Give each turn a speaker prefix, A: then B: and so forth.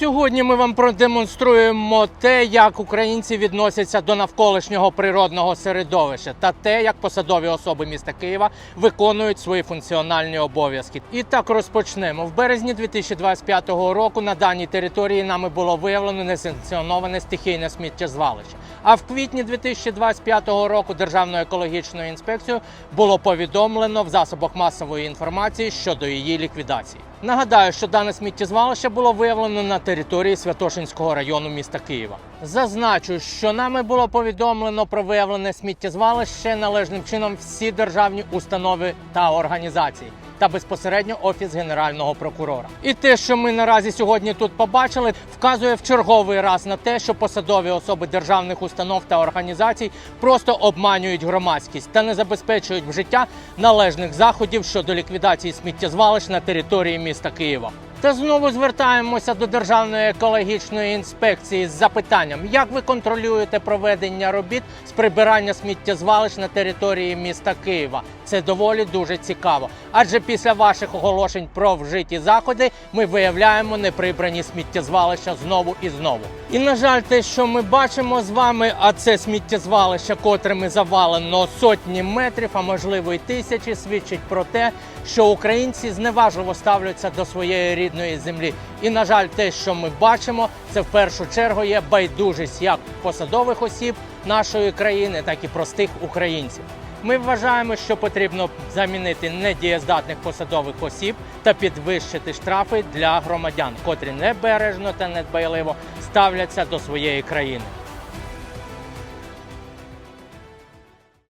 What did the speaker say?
A: Сьогодні ми вам продемонструємо те, як українці відносяться до навколишнього природного середовища та те, як посадові особи міста Києва виконують свої функціональні обов'язки. І так розпочнемо. В березні 2025 року на даній території нами було виявлено несанкціоноване стихійне сміттєзвалище. А в квітні 2025 року Державною екологічною інспекцією було повідомлено в засобах масової інформації щодо її ліквідації. Нагадаю, що дане сміттєзвалище було виявлено на території Святошинського району міста Києва. Зазначу, що нами було повідомлено про виявлене сміттєзвалище належним чином всі державні установи та організації. Та безпосередньо офіс генерального прокурора. І те, що ми наразі сьогодні тут побачили, вказує в черговий раз на те, що посадові особи державних установ та організацій просто обманюють громадськість та не забезпечують вжиття належних заходів щодо ліквідації сміттєзвалищ на території міста Києва. Та знову звертаємося до Державної екологічної інспекції з запитанням, як ви контролюєте проведення робіт з прибирання сміттєзвалищ на території міста Києва. Це доволі дуже цікаво. Адже після ваших оголошень про вжиті заходи ми виявляємо неприбрані сміттєзвалища знову і знову. І на жаль, те, що ми бачимо з вами, а це сміттєзвалище, котрими завалено сотні метрів, а можливо й тисячі, свідчить про те, що українці зневажливо ставляться до своєї рідної землі. І на жаль, те, що ми бачимо, це в першу чергу є байдужість як посадових осіб нашої країни, так і простих українців. Ми вважаємо, що потрібно замінити недієздатних посадових осіб та підвищити штрафи для громадян, котрі небережно та недбайливо ставляться до своєї країни.